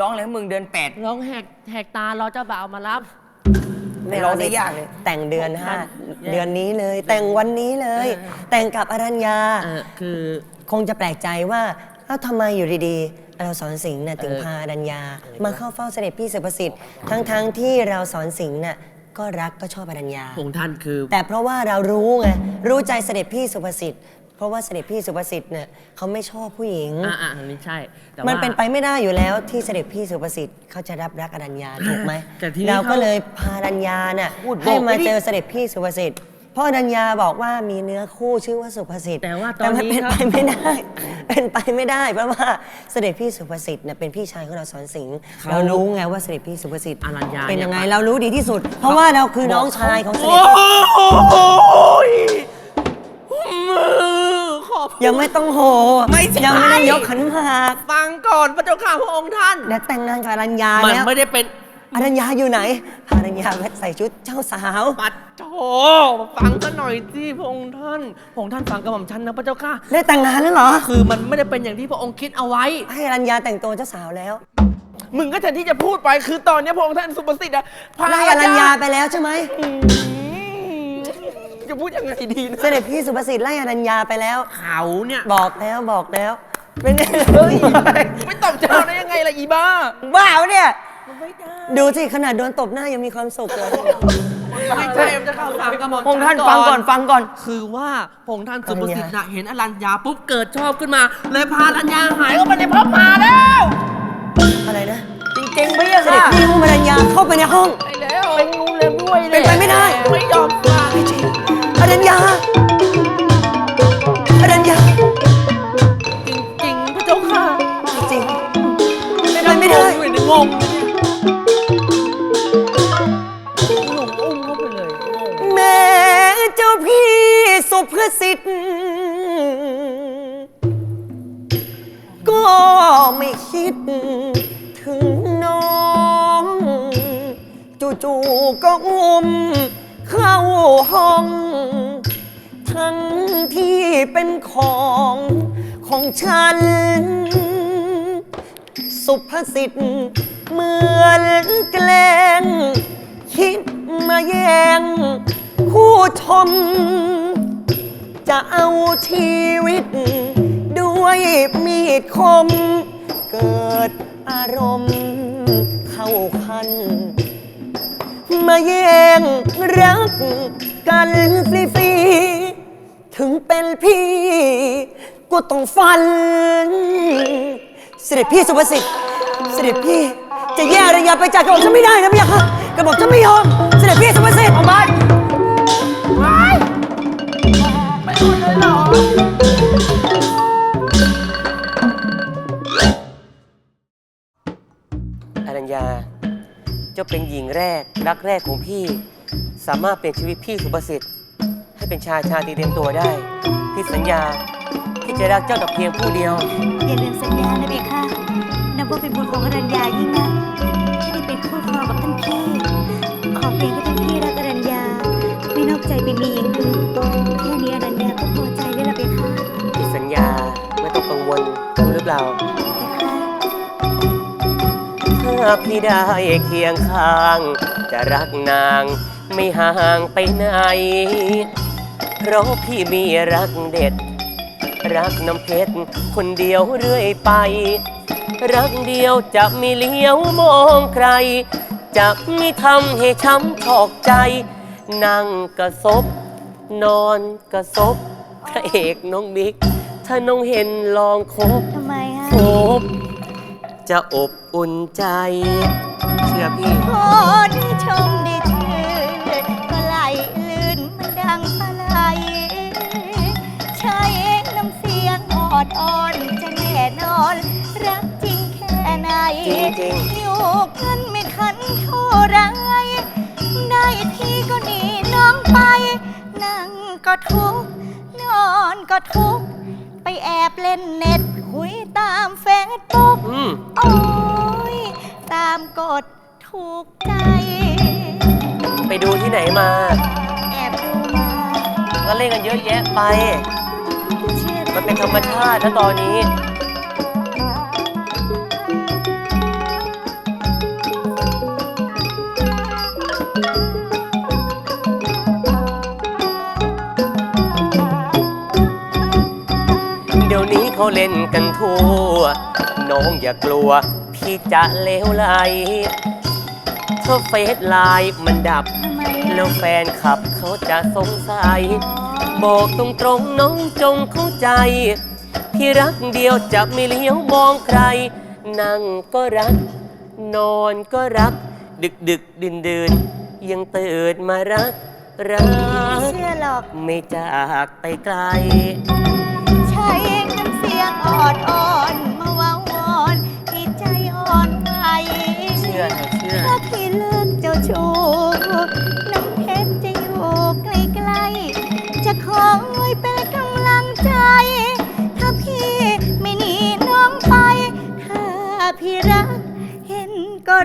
ร้องอะไรของมึงเดือนแปดร้องแหกแหกตารอเจ้าบ่าวมารับ ไม่ร้องได้ยากเลย แต่งเดือนห้าแย่เดือนนี้เลย แต่งวันนี้เลย เออ แต่งกับอรัญญา เออคือ คงจะแปลกใจว่าเอ้าทำไมอยู่ดีๆ เราสอนสิงห์น่ะถึงเออพาอรัญญา มาเข้าเฝ้าเสด็จพี่สุภสิทธิ์ ทั้งๆที่เราสอนสิงห์น่ะก็รักก็ชอบอรัญญา พระองค์ท่านคือ แต่เพราะว่าเรารู้ไงรู้ใจเสด็จพี่สุภสิทธิ์ เพราะว่าเสด็จพี่สุภสิทธิ์เนี่ยเขาไม่ชอบผู้หญิง อ่าอ่าอันนี้ใช่แต่มันว่าเป็นไปไม่ได้อยู่แล้วที่เสด็จพี่สุภสิทธิ์เขาจะรับรักอรัญญาถูกไหมแต่ทีนี้เราก็เขาเลยพาอรัญญาน่ะพูดบอกให้มาไม่ได้เจอเสด็จพี่สุภสิทธิ์เพราะอรัญญาบอกว่ามีเนื้อคู่ชื่อว่าสุภสิทธิ์แต่ว่าตอนมันนี้เป็นครับไปไม่ได้ เป็นไปไม่ได้ เพราะว่าเสด็จพี่สุภสิทธิ์เนี่ยเป็นพี่ชายของเราสอนสิงห์เขาเรารู้ไงว่าเสด็จพี่สุภสิทธิ์อรัญญาเป็นยังไงเนี่ย เรารู้ดีที่สุด เพราะว่าเราคือน้องชายของเสด็โอ้จโหขอบ ยังไม่ต้องโหไม่ใช่ ยังไม่ได้ยกขันหมากฟังก่อนพระเจ้าข่าพระองค์ท่านและแต่งงานกับอรัญญามันแล้วไม่ได้เป็นอรัญญาอยู่ไหนพาอรัญญาไปใส่ชุดเจ้าสาว ปัดโถฟังกันหน่อยสิพระองค์ท่านพระองค์ท่านฟังกระหม่อมฉันนะพระเจ้าค่ะ ได้แต่งงานแล้วเหรอคือมันไม่ได้เป็นอย่างที่พระองค์คิดเอาไว้ ให้อรัญญาแต่งตัวเจ้าสาวแล้วมึงก็แทนที่จะพูดไปคือตอนนี้พระองค์ท่านสุประสิทธิ์อะพาไล่อรัญญาไปแล้วใช่ไหม อืม จะพูดยังไงดีนะเสด็จพี่สุภสิทธิ์ไล่อรัญญาไปแล้ว เขาเนี่ยบอกแล้วบอกแล้วเป็นไงเลยไม่ตบเจ้าได้ยังไงล่ะอีบ้าบ้าวะเนี่ยไม่ได้ดูสิขนาดโดนตบหน้ายังมีความสุขเลยไม่ใช่มันจะเข้าฟังกระหม่อมพงท่านฟังก่อนฟังก่อน คือว่าพงท่านสุประสิทธิ์น่ะเห็นอรัญญาปุ๊บเกิดชอบขึ้นมา เลยพาอรัญญาหายเข้าไปในพระพาแล้ว อะไรนะจริงๆพี่อะเสด็จค่ะพี่อุ้มอรัญญาเข้าไปในห้องไปแล้วไปงูเล็บด้วยเป็นไปไม่ได้ไม่ยอมฟังไม่จริง อรัญญา อรัญญา จริงๆพระเจ้าค่ะจริงเป็นไปไม่ได้งงอยู่ในงงหนุ่มอุ้มเข้าไปเลยงงแม่เจ้าพี่สุภสิทธิ์ก็ไม่คิดถึงน้อง จู่ๆก็อุ้มเข้าห้องทั้ง ที่เป็นของของฉัน สุภสิทธิ์เหมือนแกล้งคิดมาแย่งผู้ชม จะเอาชีวิต ด้วยมีดคม เกิดอารมณ์เข้าคัน มาแย่งรักกันฟรีๆ ถึงเป็นพี่ก็ต้องฟัน เสด็จพี่สุภสิทธิ์ เสด็จพี่จะแย่ระยะไปจากกระบอกฉันไม่ได้นะพี่ค่ะกระบอกฉันไม่ยอม เสด็จพี่สุภสิทธิ์ออกมาอรัญญา เจ้าเป็นหญิงแรก รักแรกของพี่ สามารถเปลี่ยนชีวิตพี่สุประสิทธิ์ เป็นชายชาตรีเต็มตัวได้ พี่สัญญาที่จะรักเจ้าแต่เพียงผู้เดียว อย่าลืมสัญญานะเบค่ะนับว่าเป็นบุญของอรัญญายิ่งนักที่ได้เป็นคู่ครองกับท่านพี่ ขอเพียงแค่ท่านพี่รักอรัญญา ไม่นอกใจไปมีหญิงอื่นแค่นี้อรัญญาก็พอใจแล้วล่ะเบค่ะพี่สัญญาไม่ต้องกังวลรู้หรือเปล่าถ้าพี่ได้เคียงข้าง จะรักนางไม่ห่างไปไหน เพราะพี่มีรักเด็ด รักน้ำเพชรคนเดียวเรื่อยไป รักเดียวจะไม่เลี้ยวมองใคร จะไม่ทำให้ช้ำชอกใจ นั่งกระซบ นอนกระซบพระเอกน้องบิ๊ก ถ้าน้องเห็นลองคบทำไมฮะคบ จะอบอุ่นใจ เชื่อพี่พอได้ชมได้ ออดอ่อนจะแน่นอน รักจริงแค่ไหนจริงๆ อยู่กันไม่คันเท่าไรได้ทีก็หนีน้องไป นั่งก็ทุกข์นอนก็ทุกข์ไปแอบเล่นเน็ตคุยตามเฟซบุ๊ก อืม โอ้ย ตามกฎถูกใจ ไปดูที่ไหนมา แอบดูมาก็เล่นกันเยอะแยะไปเชื่อได้ มันเป็นธรรมชาตินะตอนนี้ เดี๋ยวนี้เขาเล่นกันทั่ว น้องอย่ากลัว พี่จะเลวไหลเธอเฟซไลน์มันดับ แล้วแฟนขับเขาจะสงสัย บอกตรงๆน้องจงเข้าใจพี่รักเดียวจะไม่เลี้ยวมองใคร นั่งก็รัก นอนก็รัก ดึกดึกดื่นดื่นๆยังตื่นมารัก รัไม่ก เชื่อหรอก ไม่จากไปไกล ใช้น้ำเสียงอ่อนอ่อน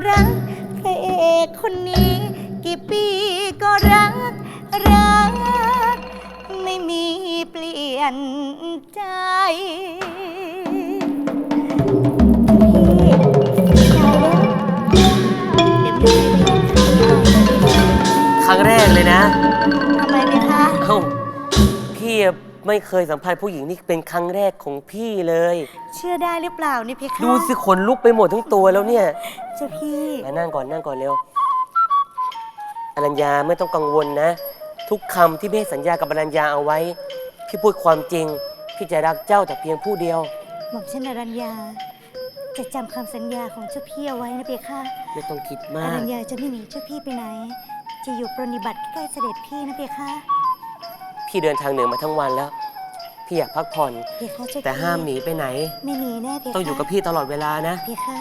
รักพระเอกคนนี้ กี่ปีก็รัก รัก ไม่มีเปลี่ยนใจ ไม่เคยสัมผัสผู้หญิงนี่เป็นครั้งแรกของพี่เลย เชื่อได้หรือเปล่าเนี่ยเพคะดูสิขนลุกไปหมดทั้งตัวแล้วเนี่ยเจ้าพี่ มานั่งก่อนนั่งก่อนเร็วอรัญญาไม่ต้องกังวลนะ ทุกคำที่พี่ให้สัญญากับอรัญญาเอาไว้ พี่พูดความจริง พี่จะรักเจ้าแต่เพียงผู้เดียว หม่อมเช่นอรัญญา จะจำคำสัญญาของเจ้าพี่เอาไว้นะเพคะไม่ต้องคิดอมากรัญญาจะไม่หนีเจ้าพี่ไปไหน จะอยู่ปรนนิบัติใกล้ๆเสด็จพี่นะเพคะ พี่เดินทางเหนือมาทั้งวันแล้ว พี่อยากพักผ่อน เพคะเจ้าพี่แต่ห้ามหนีไปไหน ไม่หนีแน่เพคะต้องอยู่กับพี่ตลอดเวลานะ เพคะ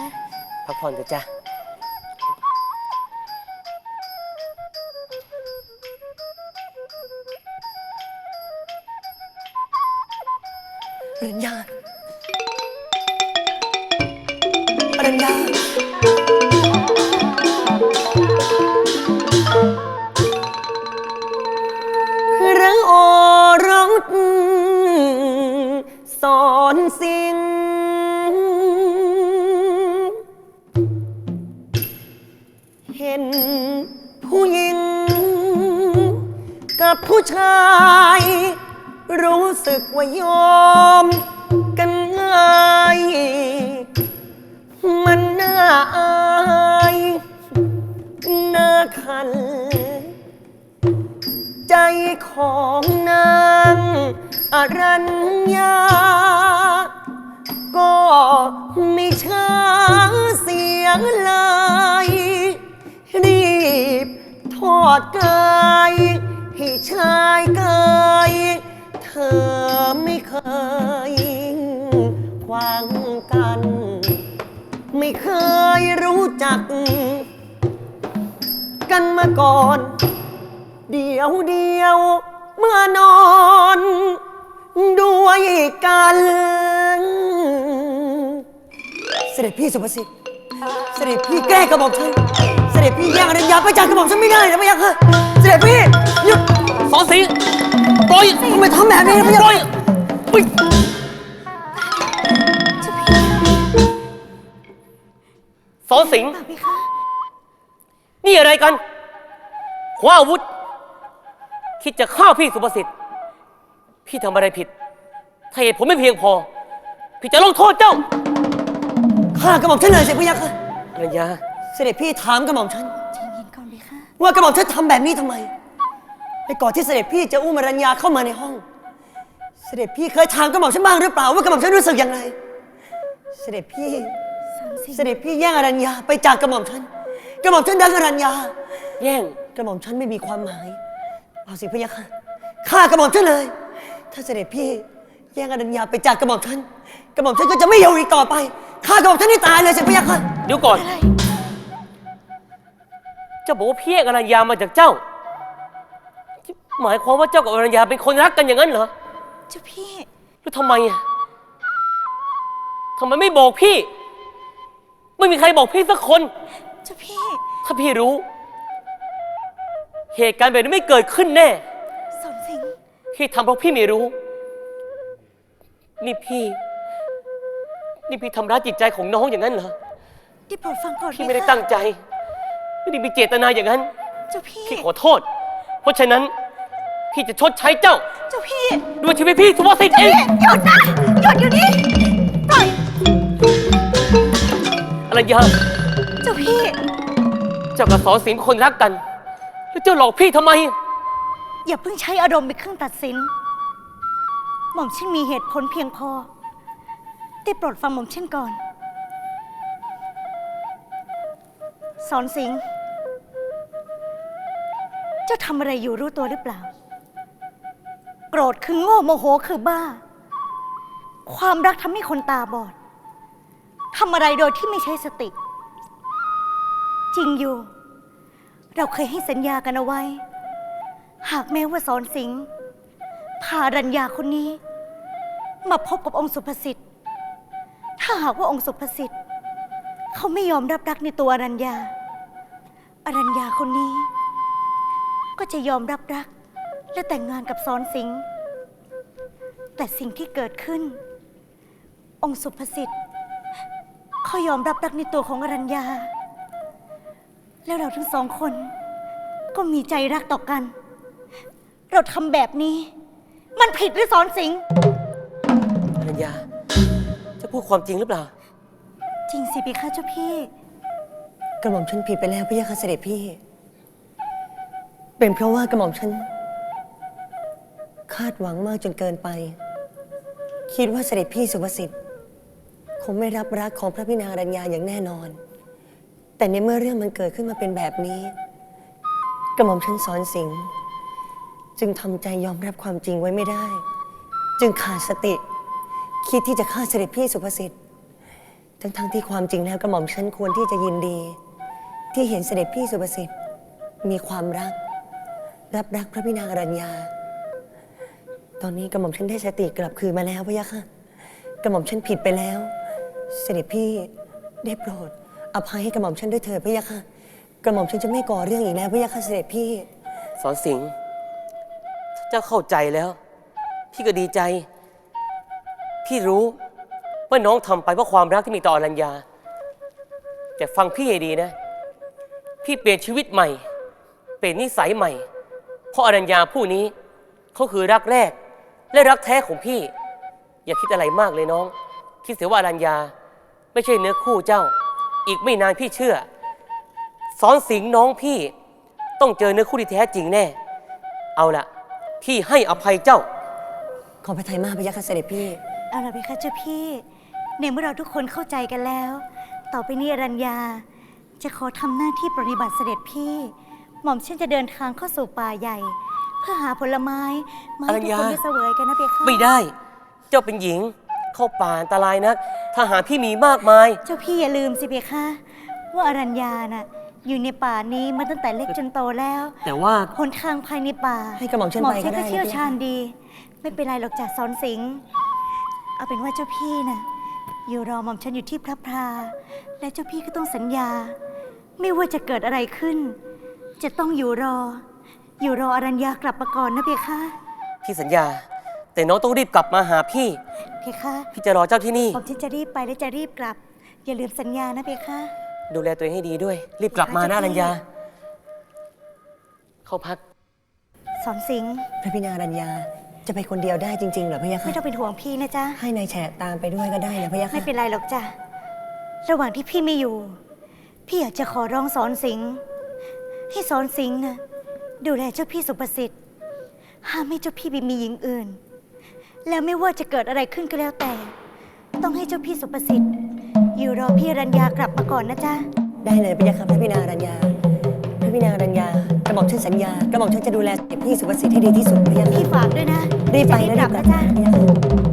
พักผ่อนเถอะจ้ะ อรัญญาอรัญญา คันใจของนางอรัญญา ก็ไม่ช้าเสียงเลยรีบทอดกายให้ชายเกยเธอไม่เคยขวางกัน ไม่เคยรู้จัก กันมาก่อน เดียวเดียวเมื่อนอน ด้วยกัน เสด็จพี่สุภสิทธิ์ เสด็จพี่แกล้งกระบอกฉัน เสด็จพี่แย่งอรัญญาไปจากกระบอกฉันไม่ได้นะพะยะค่ะเสด็จพี่หยุดสอนสิงปล่อยทำไมทำแบบนี้นะพะยะปล่อยค่ะอุ๊ยเจ้าพี่สอนสิงป่าเพคะ นี่อะไรกันคว้าอาวุธ คิดจะฆ่าพี่สุภสิทธิ์ พี่ทำอะไรผิด ถ้าเหตุผลไม่เพียงพอ พี่จะลงโทษเจ้าฆ่ากระบอกฉันเลยสิพะยะค่ะอรัญญาเสด็จพี่ถามกระบอกฉัน ใจเย็นก่อนเพคะว่ากระบอกฉันทำแบบนี้ทำไมในก่อนที่เสด็จพี่จะอุ้มอรัญญาเข้ามาในห้อง เสด็จพี่เคยถามกระบอกฉันบ้างหรือเปล่าว่ากระบอกฉันรู้สึกอย่างไร เสด็จพี่ สามสิเสด็จพี่แย่งอรัญญาไปจากกระหม่อมฉัน กระหม่อมฉันดังอรัญญา แย่ง กระหม่อมฉันไม่มีความหมายเอาสิพะยะค่ะฆ่ากระหม่อมฉันเลย ถ้าเสด็จพี่ แย่งอรัญญาไปจากกระหม่อมฉันกระหม่อมฉันก็จะไม่อยู่อีกต่อไปฆ่ากระหม่อมฉันให้ตายเลยสิพะยะค่ะเดี๋ยวก่อน เจ้าบอกว่าพี่แย่งอรัญญามาจากเจ้า หมายความว่าเจ้ากับอรัญญาเป็นคนรักกันอย่างนั้นเหรอเจ้าพี่แล้วทำไมอะทำไมไม่บอกพี่ ไม่มีใครบอกพี่สักคน เจ้าพี่ ถ้าพี่รู้ เหตุการณ์แบบนี้ไม่เกิดขึ้นแน่ สอนสิงห์พี่ทำเพราะพี่ไม่รู้ นี่พี่ นี่พี่ทำร้ายจิตใจของน้องอย่างนั้นเหรอ ได้โปรดฟังก่อนพี่ไม่ได้เพคะตั้งใจ ไม่ได้มีเจตนาอย่างนั้น เจ้าพี่ พี่ขอโทษ เพราะฉะนั้น พี่จะชดใช้เจ้า เจ้าพี่ ด้วยชีวิตพี่สุภสิทธิ์เอง หยุดนะ หยุดอยู่นี่ปล่อย อรัญญาเจ้า พี่ เจ้ากับสอสิงห์คนรักกัน แล้วเจ้าหลอกพี่ทำไม อย่าเพิ่งใช้อารมณ์เป็นเครื่องตัดสิน หม่อมฉันมีเหตุผลเพียงพอ ได้โปรดฟังหม่อมฉันก่อน สอนสิงห์เจ้าทำอะไรอยู่รู้ตัวหรือเปล่า โกรธคือโง่โมโหคือบ้า ความรักทำให้คนตาบอดทำอะไรโดยที่ไม่ใช้สติ จริงอยู่ เราเคยให้สัญญากันเอาไว้ หากแม้ว่าสอนสิงห์พารัญญาคนนี้ มาพบกับองค์สุภสิทธิ์ ถ้าหากว่าองค์สุภสิทธิ์ เขาไม่ยอมรับรักในตัวอรัญญา อรัญญาคนนี้ ก็จะยอมรับรักและแต่งงานกับสอนสิงห์แต่สิ่งที่เกิดขึ้น องค์สุภสิทธิ์เขายอมรับรักในตัวของอรัญญา แล้วเราทั้งสองคน ก็มีใจรักต่อกัน เราทำแบบนี้ มันผิดหรือสอนสิงห์อรัญญา จะพูดความจริงหรือเปล่า จริงสิพี่คะเจ้าพี่ กระหม่อมฉันผิดไปแล้วพระยาค่ะเสด็จพี่ เป็นเพราะว่ากระหม่อมฉัน คาดหวังมากจนเกินไป คิดว่าเสด็จพี่สุภสิทธิ์ คงไม่รับรักของพระพินางอรัญญาอย่างแน่นอน แต่ในเมื่อเรื่องมันเกิดขึ้นมาเป็นแบบนี้ กระหม่อมฉันสอนสิงห์จึงทำใจยอมรับความจริงไว้ไม่ได้ จึงขาดสติ คิดที่จะฆ่าเสด็จพี่สุภสิทธิ์ทั้งๆที่ความจริงแล้วกระหม่อมฉันควรที่จะยินดี ที่เห็นเสด็จพี่สุภสิทธิ์มีความรัก รับรักพระพินางอรัญญา ตอนนี้กระหม่อมฉันได้สติกลับคืนมาแล้วพะยะค่ะ กระหม่อมฉันผิดไปแล้ว เสด็จพี่ได้โปรด อภัยให้กระหม่อมฉันด้วยเถิดพะยะค่ะ กระหม่อมฉันจะไม่ก่อเรื่องอีกแล้วพะยะค่ะเสด็จพี่ สอนสิงห์เจ้าเข้าใจแล้ว พี่ก็ดีใจ พี่รู้ว่าน้องทำไปเพราะความรักที่มีต่ออรัญญา แต่ฟังพี่ให้ดีนะ พี่เปลี่ยนชีวิตใหม่ เปลี่ยนนิสัยใหม่ เพราะอรัญญาผู้นี้เขาคือรักแรก และรักแท้ของพี่ อย่าคิดอะไรมากเลยน้อง คิดเสียว่าอรัญญา ไม่ใช่เนื้อคู่เจ้า อีกไม่นานพี่เชื่อ สอนสิงห์น้องพี่ต้องเจอเนื้อคู่ที่แท้จริงแน่ เอาล่ะพี่ให้อภัยเจ้า ขอพระทัยมากพะยะค่ะเสด็จพี่ เอาล่ะพี่คะเจ้าพี่ในเมื่อเราทุกคนเข้าใจกันแล้ว ต่อไปนี้อรัญญา จะขอทำหน้าที่ปฏิบัติเสด็จพี่ หม่อมฉันจะเดินทางเข้าสู่ป่าใหญ่ เพื่อหาผลไม้มาให้ทุกคนอรัญญาได้เสวยกันนะเพียคะ ไม่ได้ เจ้าเป็นหญิง เข้าป่าอันตรายนักทหารพี่มีมากมาย เจ้าพี่อย่าลืมสิเพียคะว่าอรัญญาน่ะอยู่ในป่านี้มาตั้งแต่เล็กจนโตแล้ว แต่ว่า หนทางภายในป่าให้กระหม่อมฉันหม่อมไปฉัก็นได้ ก็นะเชี่ยวพี่ชาญดี ไม่เป็นไรหรอกจากสอนสิงห์เอาเป็นว่าเจ้าพี่น่ะอยู่รอหม่อมฉันอยู่ที่พระพรา และเจ้าพี่ก็ต้องสัญญา ไม่ว่าจะเกิดอะไรขึ้น จะต้องอยู่รอ อยู่รออรัญญากลับมาก่อนนะเพคะ พี่สัญญา แต่น้องต้องรีบกลับมาหาพี่ เพคะพี่จะรอเจ้าที่นี่หม่อมฉันจะรีบไปและจะรีบกลับ อย่าลืมสัญญานะเพคะดูแลตัวเองให้ดีด้วย รีบกลับมานะอรัญญา เข้าพัก สอนสิงห์พระพินางอรัญญาจะไปคนเดียวได้จริงๆเหรอพะยะไม่ค่ะต้องเป็นห่วงพี่นะจ๊ะ ให้นายแฉะตามไปด้วยก็ได้นะพะยะไม่ค่ะเป็นไรหรอกจ้ะ ระหว่างที่พี่ไม่อยู่ พี่อยากจะขอร้องสอนสิงห์ให้สอนสิงห์นะดูแลเจ้าพี่สุประสิทธิ์ห้ามให้เจ้าพี่ไปมีหญิงอื่น แล้วไม่ว่าจะเกิดอะไรขึ้นก็แล้วแต่ ต้องให้เจ้าพี่สุประสิทธิ์ อยู่รอพี่รัญญากลับมาก่อนนะจ๊ะ ได้เลยพะยะค่ะพระพินางอรัญญาพระพินางอรัญญากระหม่อมฉันสัญญากระหม่อมฉันจะดูแลเสด็จพี่สุภสิทธิ์ให้ดีที่สุดพะยะค่ะพี่ฝากด้วยนะรีบไปจะแล้วกรีลับบกลันะบจ๊ะพะยะค่ะ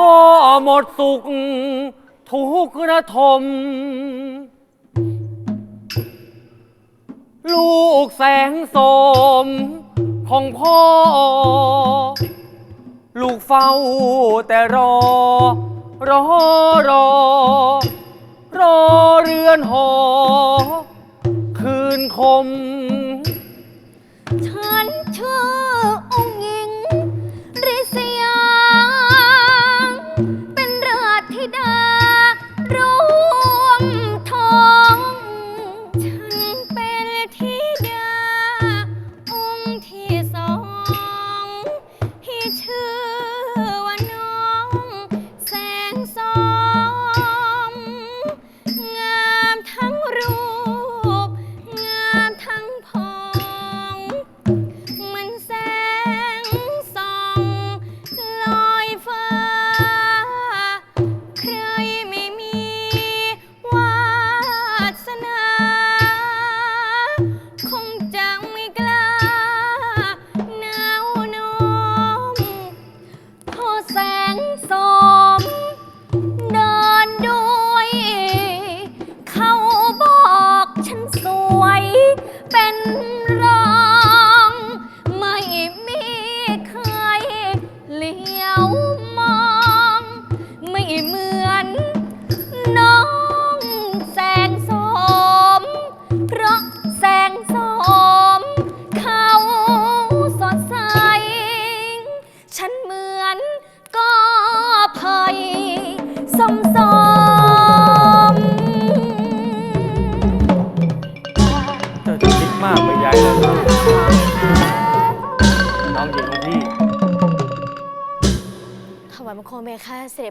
พ่อหมดสุข ทุกข์ระทม ลูกแสงโสมของพ่อ ลูกเฝ้าแต่รอ รอรอ รอเรือนหอ คืนคม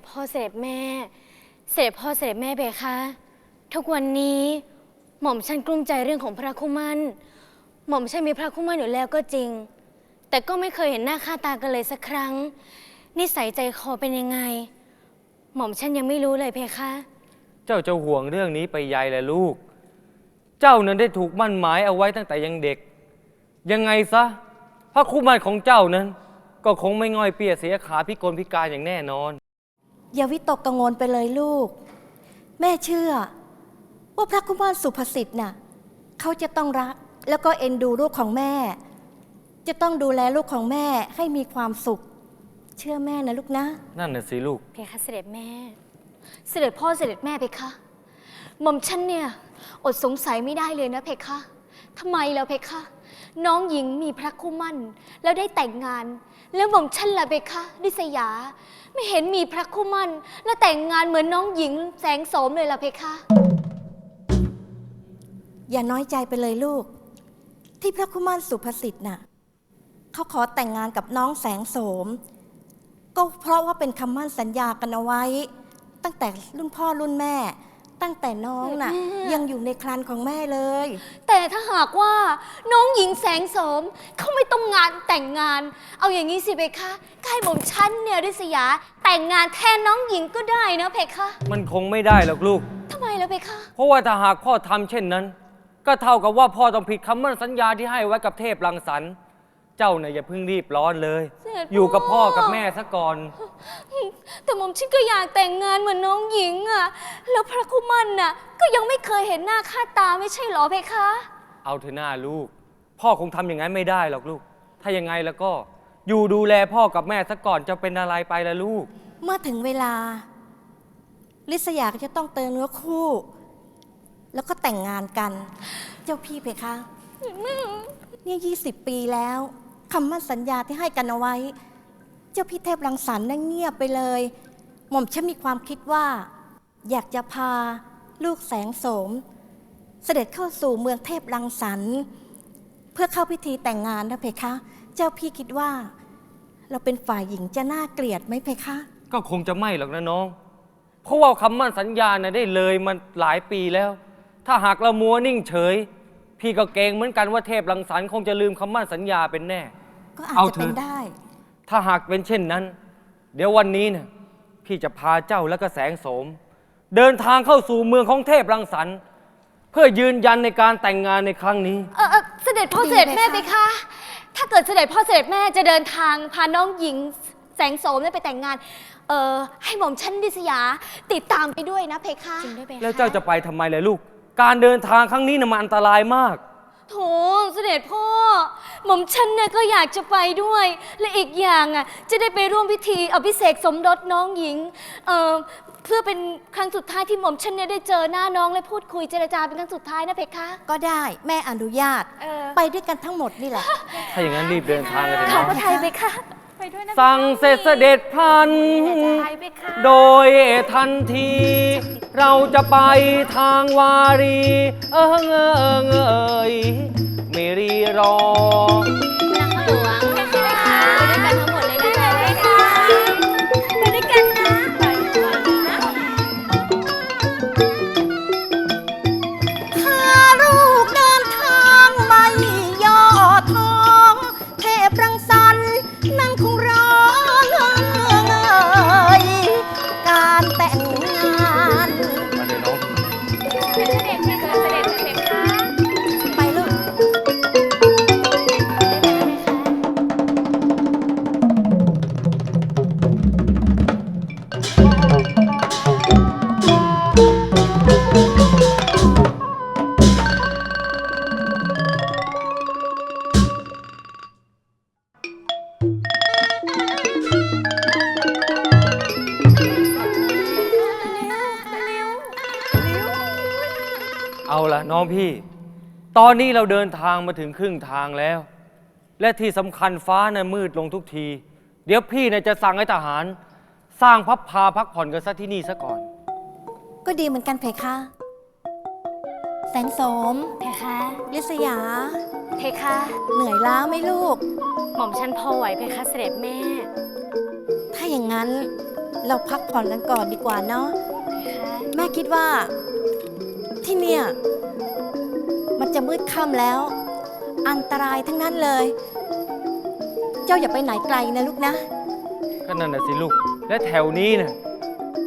พ่อเสด็จแม่ เสด็จพ่อเสด็จแม่เบคะ ทุกวันนี้หม่อมฉันกลุ้มใจเรื่องของพระคุมันหม่อมฉันมีพระคุมันอยู่แล้วก็จริง แต่ก็ไม่เคยเห็นหน้าค่าตากันเลยสักครั้ง นิสัยใจคอเป็นยังไง หม่อมฉันยังไม่รู้เลยเพคะ เจ้าจะห่วงเรื่องนี้ไปใหญ่แหละลูก เจ้านั้นได้ถูกมั่นหมายเอาไว้ตั้งแต่ยังเด็ก ยังไงซะ พระคู่มั่นของเจ้านั้น ก็คงไม่ง่อยเปียเสียขาพิกลพิการอย่างแน่นอน อย่าวิตกกังวลไปเลยลูก แม่เชื่อ ว่าพระคุมารสุภสิทธิ์น่ะเขาจะต้องรักแล้วก็เอ็นดูลูกของแม่ จะต้องดูแลลูกของแม่ให้มีความสุข เชื่อแม่นะลูกนะ นั่นน่ะสิลูก เพคะเสด็จแม่ เสด็จพ่อเสด็จแม่เพคะหม่อมฉันเนี่ย อดสงสัยไม่ได้เลยนะเพคะทำไมแล้วเพคะ น้องหญิงมีพระคู่มั่น แล้วได้แต่งงาน แล้วหม่อมฉันล่ะเพคะดิษยา ไม่เห็นมีพระคู่มั่น แล้วแต่งงานเหมือนน้องหญิงแสงโสมเลยล่ะเพคะ อย่าน้อยใจไปเลยลูก ที่พระคุมารสุภสิทธิ์น่ะเขาขอแต่งงานกับน้องแสงโสม ก็เพราะว่าเป็นคำมั่นสัญญากันเอาไว้ ตั้งแต่รุ่นพ่อรุ่นแม่ ตั้งแต่น้องน่ะแม่ยังอยู่ในครันของแม่เลย แต่ถ้าหากว่าน้องหญิงแสงโสมเขาไม่ต้องงานแต่งงาน เอาอย่างนี้สิเพคะกายหม่อมฉันเนี่ยดิษยา แต่งงานแทนน้องหญิงก็ได้นะเพคะมันคงไม่ได้หรอกลูก ทำไมล่ะเพคะ เพราะว่าถ้าหากพ่อทำเช่นนั้น ก็เท่ากับว่าพ่อต้องผิดคำมั่นสัญญาที่ให้ไว้กับเทพรังสรรค์ เจ้าเนี่ยอย่าเพิ่งรีบร้อนเลย เสด็จพ่ออยู่กับพ่อกับแม่ซะก่อน แต่หม่อมฉันก็อยากแต่งงานเหมือนน้องหญิงอะแล้วพระคุมันน่ะ ก็ยังไม่เคยเห็นหน้าค่าตาไม่ใช่เหรอเพคะ เอาเถอะหน้าลูก พ่อคงทำอย่างนั้นไม่ได้หรอกลูก ถ้ายังไงแล้วก็อยู่ดูแลพ่อกับแม่ซะก่อนจะเป็นอะไรไปละลูก เมื่อถึงเวลา ลิษยาก็จะต้องเติมเนื้อคู่ แล้วก็แต่งงานกัน เจ้าพี่เพคะ เนี่ยยี่สิบปีแล้ว คำมั่นสัญญาที่ให้กันเอาไว้ เจ้าพี่เทพรังสรรค์นั่งเงียบไปเลย หม่อมฉันมีความคิดว่า อยากจะพาลูกแสงโสม เสด็จเข้าสู่เมืองเทพรังสรรค์เพื่อเข้าพิธีแต่งงานนะเพคะ เจ้าพี่คิดว่า เราเป็นฝ่ายหญิงจะน่าเกลียดไหมเพคะ ก็คงจะไม่หรอกนะน้อง เพราะว่าคำมั่นสัญญาน่ะได้เลยมันหลายปีแล้ว ถ้าหากเรามัวนิ่งเฉย พี่ก็เกรงเหมือนกันว่าเทพรังสรรค์คงจะลืมคำมั่นสัญญาเป็นแน่ ก็อาจเอาจะเถอะเป็นได้ ถ้าหากเป็นเช่นนั้น เดี๋ยววันนี้เนี่ยพี่จะพาเจ้าและก็แสงโสม เดินทางเข้าสู่เมืองของเทพรังสรรค์ เพื่อยืนยันในการแต่งงานในครั้งนี้ เออเออเสด็จพ่อดีเสด็จแม่ไหมไปคะ คะ ถ้าเกิดเสด็จพ่อเสด็จแม่จะเดินทางพาน้องหญิงแสงโสมเนี่ยไปแต่งงาน เออให้หม่อมชันดิษยาติดตามไปด้วยนะเพคะ จริงด้วยเพคะแล้วเจ้าจะไปทำไมเลยลูก การเดินทางครั้งนี้น่ะมันอันตรายมาก โถเสด็จพ่อ หม่อมฉันเนี่ยก็อยากจะไปด้วย และอีกอย่างอะจะได้ไปร่วมพิธีอภิเษกสมรสน้องหญิงเอ่อเพื่อเป็นครั้งสุดท้ายที่หม่อมฉันเนี่ยได้เจอหน้าน้องและพูดคุยเจรจาเป็นครั้งสุดท้ายนะเพคะ ก็ได้แม่อนุญาต เออ ไปด้วยกันทั้งหมดนี่แหละ ถ้าอย่างนั้นรีบเดินทางกันเถอะขอเนาะพระไทยเพคะ ไปด้วยนะสั่งเสร็จเสด็จพลัน ไปเพคะโดยทันที เราจะไปทางวารี เอิงเอิงเอยไม่รีรอ ตอนนี้เราเดินทางมาถึงครึ่งทางแล้ว และที่สำคัญฟ้าน่ะมืดลงทุกที เดี๋ยวพี่เนี่ยจะสั่งให้ทหาร สร้างพับพาพักผ่อนกันซะที่นี่ซะก่อน ก็ดีเหมือนกันเพคะ แสงโสม เพคะลิษยา เพคะเหนื่อยล้าไหมลูก หม่อมฉันพอไหวเพคะเสด็จแม่ ถ้าอย่างนั้นเราพักผ่อนกันก่อนดีกว่าเนาะ เพคะ แม่คิดว่า ที่เนี่ย มันจะมืดค่ำแล้ว อันตรายทั้งนั้นเลย เจ้าอย่าไปไหนไกลนะลูกนะ ก็นั่นน่ะสิลูก และแถวนี้เนี่ย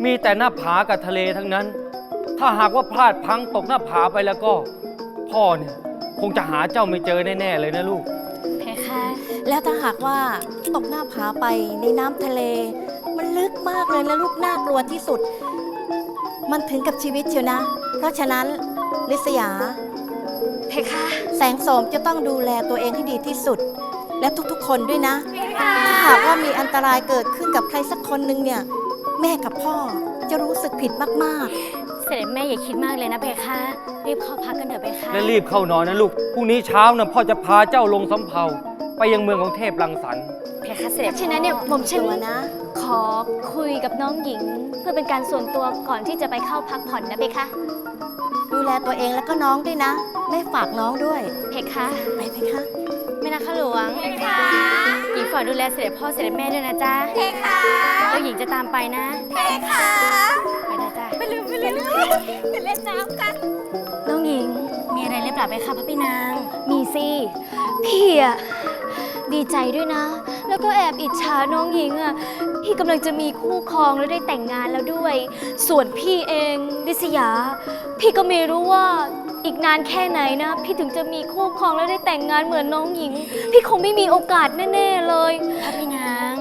มีแต่หน้าผากับทะเลทั้งนั้น ถ้าหากว่าพลาดพลังตกหน้าผาไปแล้วก็ พ่อเนี่ยคงจะหาเจ้าไม่เจอแน่ๆเลยนะลูก เพคะแล้วถ้าหากว่าตกหน้าผาไปในน้ำทะเล มันลึกมากเลยนะลูกน่ากลัวที่สุด มันถึงกับชีวิตเชียวนะ เพราะฉะนั้นลิษยา เพคะ แสงโสมจะต้องดูแลตัวเองให้ดีที่สุด และทุกๆ คนด้วยนะ ถ้าหากว่ามีอันตรายเกิดขึ้นกับใครสักคนหนึ่งเนี่ย แม่กับพ่อจะรู้สึกผิดมากเสด็จแม่อย่าคิดมากเลยนะเพคะรีบเข้าพักกันเถอะเพคะและรีบเข้านอนนะลูกพรุ่งนี้เช้านะพ่อจะพาเจ้าลงสำเภาไปยังเมืองของเทพรังสรรค์เพคะเสด็จฉะนั้นเนี่ยหม่อมๆฉันตัวนะ ขอคุยกับน้องหญิง เพื่อเป็นการส่วนตัวก่อนที่จะไปเข้าพักผ่อนนะเพคะ ดูแลตัวเองแล้วก็น้องด้วยนะ แม่ฝากน้องด้วย เพคะไปเพคะ แม่นะคะหลวงเพคะหญิงฝากดูแลเสด็จพ่อเสด็จแม่ด้วยนะจ๊ะเพคะแล้วหญิงจะตามไปนะเพคะไปนะจ๊ะไปเร็วไปเร็วไปเล่นน้ำกันน้องหญิงมีอะไรหรือเปล่าไหมคะพระพี่นาง มีสิพี่อะดีใจด้วยนะ แล้วก็แอบอิจฉาน้องหญิงอะ พี่กำลังจะมีคู่ครองแล้วได้แต่งงานแล้วด้วย ส่วนพี่เองดิษยา พี่ก็ไม่รู้ว่าอีกนานแค่ไหนนะ พี่ถึงจะมีคู่ครองแล้วได้แต่งงานเหมือนน้องหญิง พี่คงไม่มีโอกาสแน่ๆเลยพระพี่นาง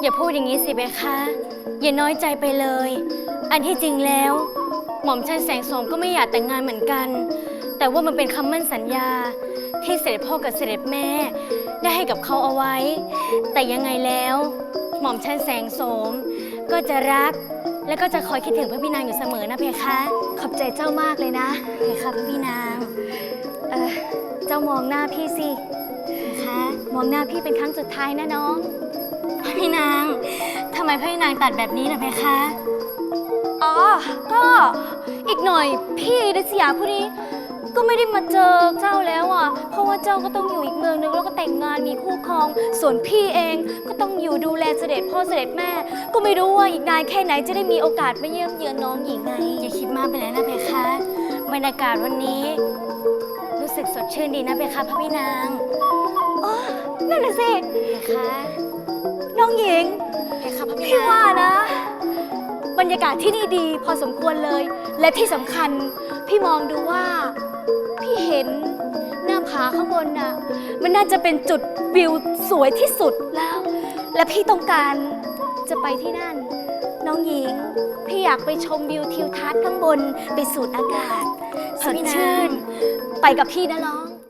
อย่าพูดอย่างนี้สิเบคะอย่าน้อยใจไปเลย อันที่จริงแล้ว หม่อมชันแสงสมก็ไม่อยากแต่งงานเหมือนกัน แต่ว่ามันเป็นคำมั่นสัญญา ที่เสด็จพ่อกับเสด็จแม่ ได้ให้กับเขาเอาไว้ แต่ยังไงแล้ว หม่อมชันแสงโสม ก็จะรัก และก็จะคอยคิดถึงพระพี่นางอยู่เสมอนะเพคะ ขอบใจเจ้ามากเลยนะ เพคะพระพี่นาง เออเจ้ามองหน้าพี่สิ เพคะ มองหน้าพี่เป็นครั้งสุดท้ายนะน้อง พระพี่นางทำไมพระพี่นางตัดแบบนี้ล่ะเพคะ อ๋อ ก็อีกหน่อยพี่ดิษยาผู้นี้ ก็ไม่ได้มาเจอเจ้าแล้วอะ เพราะว่าเจ้าก็ต้องอยู่อีกเมืองนึงแล้วก็แต่งงานมีคู่ครอง ส่วนพี่เองก็ต้องอยู่ดูแลเสด็จพ่อเสด็จแม่ ก็ไม่รู้ว่าอีกนานแค่ไหนจะได้มีโอกาสมาเยี่ยมเยือนน้องหญิงไง อย่าคิดมากไปเลยนะเพคะ บรรยากาศวันนี้ รู้สึกสดชื่นดีนะเพคะพระพี่นางอ๋อนั่นน่ะสิเพคะน้องหญิงเพคะพระพี่นางพี่ว่านะ บรรยากาศที่นี่ดีพอสมควรเลย และที่สำคัญพี่มองดูว่าพี่ เห็นหน้าผาข้างบนน่ะ มันน่าจะเป็นจุดวิวสวยที่สุดแล้ว และพี่ต้องการจะไปที่นั่น น้องหญิง พี่อยากไปชมวิวทิวทัศน์ข้างบน ไปสูดอากาศสดชื่น ไปกับพี่นะน้อง